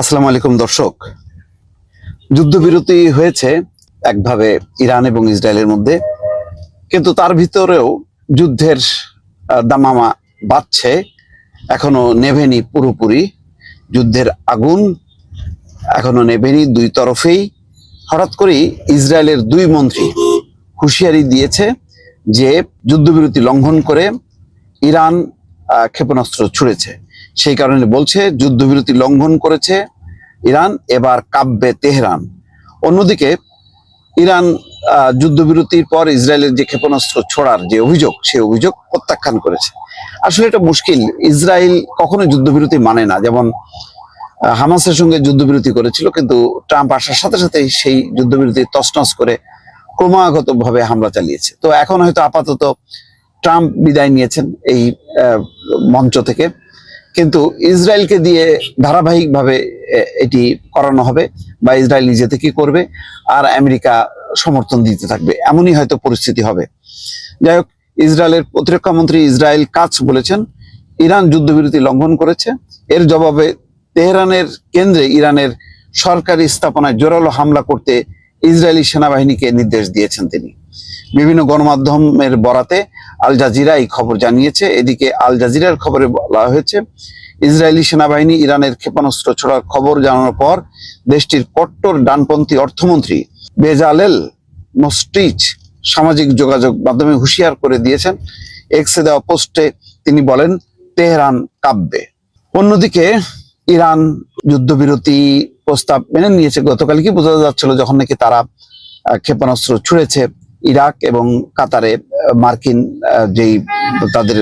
আসসালামু আলাইকুম, দর্শক। যুদ্ধবিরতি হয়েছে একভাবে ইরান এবং ইসরায়েলের মধ্যে, কিন্তু তার ভিতরেও যুদ্ধের দামামা বাড়ছে। এখনও নেভেনি পুরোপুরি যুদ্ধের আগুন, এখনও নেভেনি দুই তরফেই। হঠাৎ করেই ইসরায়েলের দুই মন্ত্রী হুঁশিয়ারি দিয়েছে যে যুদ্ধবিরতি লঙ্ঘন করে ইরান ক্ষেপণাস্ত্র ছুড়েছে। সেই কারণে বলছে, যুদ্ধবিরতি লঙ্ঘন করেছে ইরান, এবার কাব্যে তেহরান। অন্যদিকে, ইরান যুদ্ধবিরতির পর ইসরায়েলের যে ক্ষেপণাস্ত্র ছোড়ার যে অভিযোগ, সেই অভিযোগ প্রত্যাখ্যান করেছে। আসলে এটা মুশকিল। ইসরায়েল কখনো যুদ্ধবিরতি মানে না। যেমন হামাসের সঙ্গে যুদ্ধবিরতি করেছিল, কিন্তু ট্রাম্প আসার সাথে সাথে সেই যুদ্ধবিরতি তছনছ করে ক্রমাগতভাবে হামলা চালিয়েছে। তো এখন হয়তো আপাতত ট্রাম্প বিদায় নিয়েছেন এই মঞ্চ থেকে। কিন্তু ইসরায়েলকে দিয়ে ধারাবাহিকভাবে এটি করানো হবে বা ইসরায়েল নিজে থেকে করবে আর আমেরিকা সমর্থন দিতে থাকবে। এমনই হয়তো পরিস্থিতি হবে। যাই হোক, ইসরায়েলের প্রতিরক্ষা মন্ত্রী ইসরায়েল কাজ বলেছেন, ইরান যুদ্ধবিরতি লঙ্ঘন করেছে। এর জবাবে তেহরানের কেন্দ্রে ইরানের সরকারি স্থাপনায় জোরালো হামলা করতে ইসরায়েলি সেনাবাহিনীকে নির্দেশ দিয়েছেন তিনি। বিভিন্ন গণমাধ্যমের বরাতে আল জাজিরা এই খবর জানিয়েছে। এদিকে আল জাজিরার খবরে বলা হয়েছে, ইসরায়েলি সেনাবাহিনী ইরানের ক্ষেপণাস্ত্র ছোড়ার খবর জানানোর পর দেশটির কট্টর ডানপন্থী অর্থমন্ত্রী বেজালেল মোস্ট্রিচ সামাজিক যোগাযোগ মাধ্যমে হুঁশিয়ার করে দিয়েছেন। এক্সে দেওয়া পোস্টে তিনি বলেন, তেহরান কাব্যে অন্যদিকে ইরান যুদ্ধবিরতি প্রস্তাব মেনে নিয়েছে। গতকাল কি বোঝা যাচ্ছিল যখন নাকি তারা ক্ষেপণাস্ত্র ছুড়েছে? ইরাক এবং কাতারে মার্কিন যেই তাদের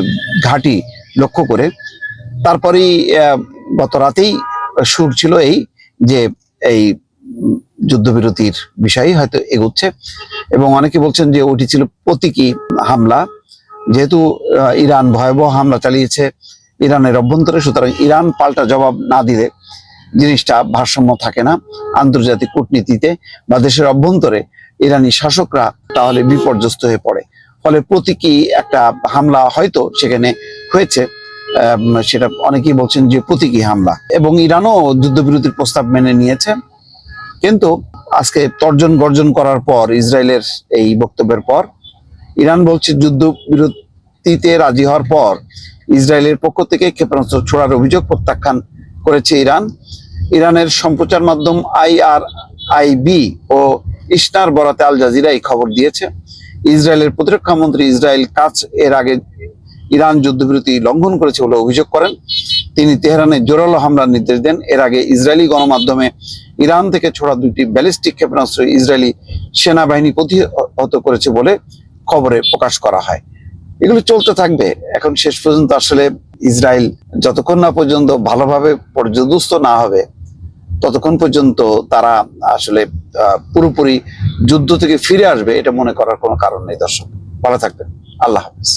ঘাঁটি লক্ষ্য করে। তারপরেই গত রাতেই সুর ছিল এই যে এই যুদ্ধবিরতির বিষয়ে হয়তো এগোচ্ছে এবং অনেকে বলছেন যে ওটি ছিল প্রতীকী হামলা। যেহেতু ইরান ভয়াবহ হামলা চালিয়েছে ইরানের অভ্যন্তরে, সুতরাং ইরান পাল্টা জবাব না দিলে জিনিসটা ভারসাম্য থাকে না আন্তর্জাতিক কূটনীতিতে বা দেশের অভ্যন্তরে। ইরানি শাসকরা তাহলে বিপর্যস্ত হয়ে পড়ে। ফলে প্রতীকী একটা হামলা হয়তো সেখানে হয়েছে। সেটা অনেকেই বলছেন যে প্রতীকী হামলা। এবং ইরানও যুদ্ধবিরতির প্রস্তাব মেনে নিয়েছে। কিন্তু আজকে তর্জন গর্জন করার পর, ইসরায়েলের এই বক্তব্যের পর, ইরান বলছে যুদ্ধবিরতিতে রাজি হওয়ার পর, ইসরায়েলের পক্ষ থেকে ক্ষেপণাস্ত্র ছোড়ার অভিযোগ প্রত্যাখ্যান করেছে ইরান। ইরানের সম্প্রচার মাধ্যম আইআর আইবি ও ইসনার বরাতে আল জাজিরা এই খবর দিয়েছে। ইসরায়েলের প্রতিরক্ষা মন্ত্রী ইসরায়েল কাজ এর আগে ইরান যুদ্ধবিরতি লঙ্ঘন করেছে বলে অভিযোগ করেন। তিনি তেহরানে জোরালো হামলার নির্দেশ দেন। এর আগে ইসরায়েলি গণমাধ্যমে ইরান থেকে ছোড়া দুটি ব্যালিস্টিক ক্ষেপণাস্ত্র ইসরায়েলি সেনাবাহিনী প্রতিহত করেছে বলে খবরে প্রকাশ করা হয়। এগুলো চলতে থাকবে। এখন শেষ পর্যন্ত আসলে ইসরায়েল যতক্ষণ না পর্যন্ত ভালোভাবে পর্যদস্ত না হবে, ততক্ষণ পর্যন্ত তারা আসলে পুরোপুরি যুদ্ধ থেকে ফিরে আসবে, এটা মনে করার কোনো কারণ নেই, দর্শক। ভালো থাকবেন। আল্লাহ হাফিজ।